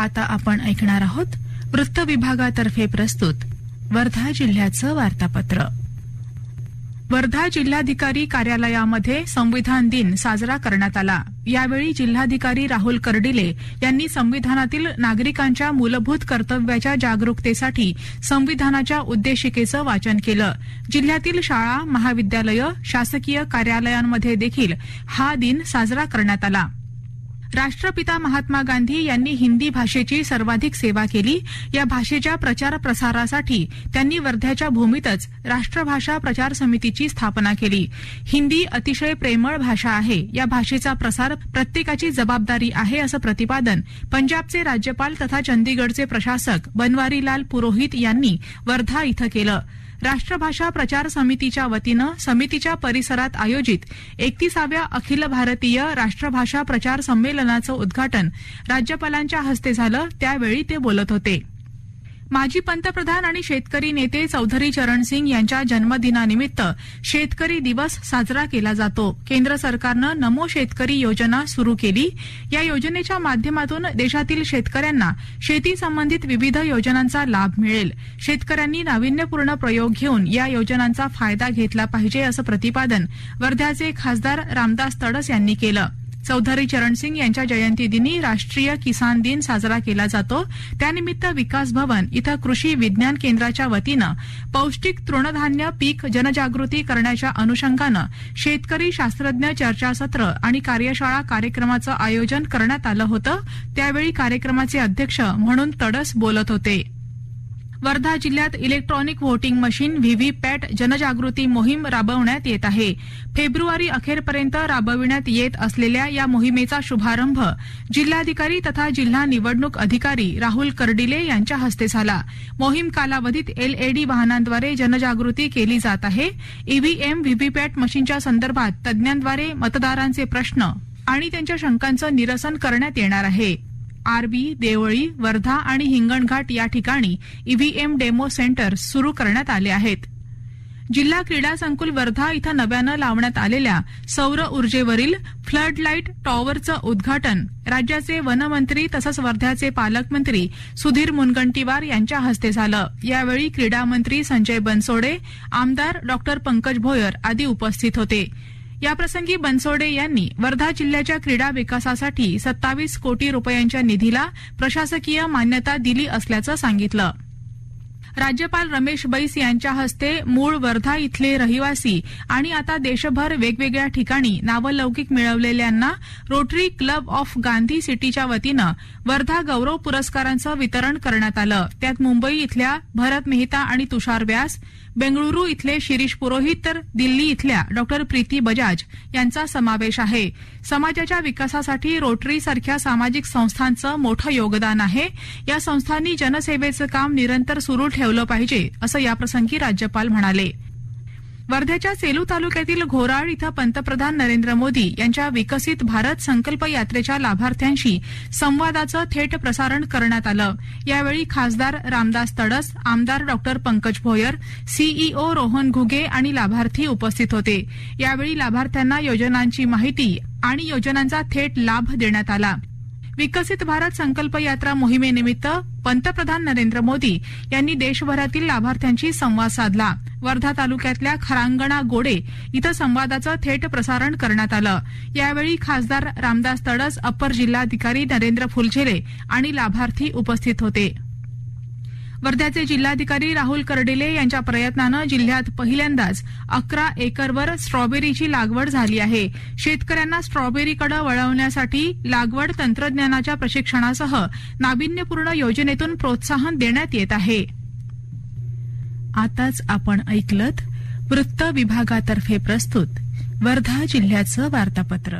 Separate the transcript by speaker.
Speaker 1: आता आपण ऐकणार आहोत वृत्त विभागातर्फे प्रस्तुत वर्धा जिल्ह्याचं वार्तापत्र. वर्धा जिल्हाधिकारी कार्यालयामध्ये संविधान दिन साजरा करण्यात आला. यावेळी जिल्हाधिकारी राहुल कर्डिले यांनी संविधानातील नागरिकांच्या मूलभूत कर्तव्याच्या जागरूकतेसाठी संविधानाच्या उद्देशिकेचं वाचन केलं. जिल्ह्यातील शाळा महाविद्यालयं शासकीय कार्यालयांमध्ये देखील हा दिन साजरा करण्यात आला. राष्ट्रपिता महात्मा गांधी यांनी हिंदी भाषेची सर्वाधिक सेवा केली. या भाषेच्या प्रचार प्रसारासाठी त्यांनी वर्ध्याच्या भूमीतच राष्ट्रभाषा प्रचार समितीची स्थापना केली. हिंदी अतिशय प्रेमळ भाषा आहे. या भाषेचा प्रसार प्रत्येकाची जबाबदारी आहे असं प्रतिपादन पंजाबचे राज्यपाल तथा चंदीगडचे प्रशासक बनवारीलाल पुरोहित यांनी वर्धा इथं केलं. राष्ट्रभाषा प्रचार समितीच्या वतीनं समितीच्या परिसरात आयोजित एकतीसाव्या अखिल भारतीय राष्ट्रभाषा प्रचार संमेलनाचं उद्घाटन राज्यपालांच्या हस्ते झालं. त्यावेळी ते बोलत होते. माजी पंतप्रधान आणि शेतकरी नेते चौधरी चरण सिंग यांच्या जन्मदिनानिमित्त शेतकरी दिवस साजरा केला जातो. केंद्र सरकारनं नमो शेतकरी योजना सुरू केली. या योजनेच्या माध्यमातून देशातील शेतकऱ्यांना शेती संबंधित विविध योजनांचा लाभ मिळेल. शेतकऱ्यांनी नाविन्यपूर्ण प्रयोग घेऊन या योजनांचा फायदा घेतला पाहिजे असं प्रतिपादन वर्ध्याचे खासदार रामदास तडस यांनी केलं. चौधरी चरणसिंग यांच्या जयंतीदिनी राष्ट्रीय किसान दिन साजरा केला जातो. त्यानिमित्त विकास भवन इथं कृषी विज्ञान केंद्राच्या वतीनं पौष्टिक तृणधान्य पीक जनजागृती करण्याच्या अनुषंगानं शेतकरी शास्त्रज्ञ चर्चासत्र आणि कार्यशाळा कार्यक्रमाचं आयोजन करण्यात आलं होतं. त्यावेळी कार्यक्रमाचे अध्यक्ष म्हणून तडस बोलत होते. वर्धा जिल्ह्यात इलेक्ट्रॉनिक व्होटिंग मशीन व्हीव्हीपॅट जनजागृती मोहीम राबवण्यात येत आहे. फेब्रुवारी अखेरपर्यंत राबविण्यात येत असलेल्या या मोहिमेचा शुभारंभ जिल्हाधिकारी तथा जिल्हा निवडणूक अधिकारी राहुल कर्डिले यांच्या हस्ते झाला. मोहीम कालावधीत एलएडी वाहनांद्वारे जनजागृती केली जात आहे. ईव्हीएम व्हीव्हीपॅट मशीनच्या संदर्भात तज्ज्ञांद्वारे मतदारांचे प्रश्न आणि त्यांच्या शंकांचं निरसन करण्यात येणार आहे. आरबी देवळी वर्धा आणि हिंगणघाट या ठिकाणी ईव्हीएम डेमो सेंटर सुरू करण्यात आले आहेत. जिल्हा क्रीडा संकुल वर्धा इथं नव्यानं लावण्यात आलेल्या सौर ऊर्जेवरील फ्लड लाइट टॉवरचं उद्घाटन राज्याचे वनमंत्री तसंच वर्ध्याचे पालकमंत्री सुधीर मुनगंटीवार यांच्या हस्ते झालं. यावेळी क्रीडा मंत्री संजय बनसोडे आमदार डॉक्टर पंकज भोयर आदी उपस्थित होते. याप्रसंगी बनसोडे यांनी वर्धा जिल्ह्याच्या क्रीडा विकासासाठी सत्तावीस कोटी रुपयांच्या निधीला प्रशासकीय मान्यता दिली असल्याचं सांगितलं. राज्यपाल रमेश बैस यांच्या हस्ते मूळ वर्धा इथले रहिवासी आणि आता देशभर वेगवेगळ्या ठिकाणी नावलौकिक मिळवलेल्यांना रोटरी क्लब ऑफ गांधी सिटीच्या वतीनं वर्धा गौरव पुरस्कारांचं वितरण करण्यात आलं. त्यात मुंबई इथल्या भरत मेहता आणि तुषार व्यास बेंगळुरू इथले शिरीष पुरोहित तर दिल्ली इथल्या डॉक्टर प्रीती बजाज यांचा समावेश आहे. समाजाच्या विकासासाठी रोटरी सारख्या सामाजिक संस्थांचं मोठं योगदान आहे. या संस्थांनी जनसेवेचं काम निरंतर सुरू ठेवलं पाहिजे असं याप्रसंगी राज्यपाल म्हणाले. वर्ध्याच्या सेलू तालुक्यातील घोराळ इथं पंतप्रधान नरेंद्र मोदी यांच्या विकसित भारत संकल्प यात्रेच्या लाभार्थ्यांशी संवादाचं थेट प्रसारण करण्यात आलं. यावेळी खासदार रामदास तडस आमदार डॉक्टर पंकज भोयर सीईओ रोहन घुगे आणि लाभार्थी उपस्थित होते. यावेळी लाभार्थ्यांना योजनांची माहिती आणि योजनांचा थेट लाभ देण्यात आला. विकसित भारत संकल्प यात्रा मोहिमेनिमित्त पंतप्रधान नरेंद्र मोदी यांनी देशभरातील लाभार्थ्यांशी संवाद साधला. वर्धा तालुक्यातल्या खरांगणा गोडे इथं संवादाचं थेट प्रसारण करण्यात आलं. यावेळी खासदार रामदास तडस अप्पर जिल्हाधिकारी नरेंद्र फुलझेले आणि लाभार्थी उपस्थित होते. वर्ध्याचे जिल्हाधिकारी राहुल कर्डिले यांच्या प्रयत्नानं जिल्ह्यात पहिल्यांदाच अकरा एकरवर स्ट्रॉबेरीची लागवड झाली आहे. शेतकऱ्यांना स्ट्रॉबेरीकडे वळवण्यासाठी लागवड तंत्रज्ञानाच्या प्रशिक्षणासह नाविन्यपूर्ण योजनेतून प्रोत्साहन देण्यात येत आहे. आताच आपण ऐकलत वृत्त विभागातर्फे प्रस्तुत वर्धा जिल्ह्याचं वार्तापत्र.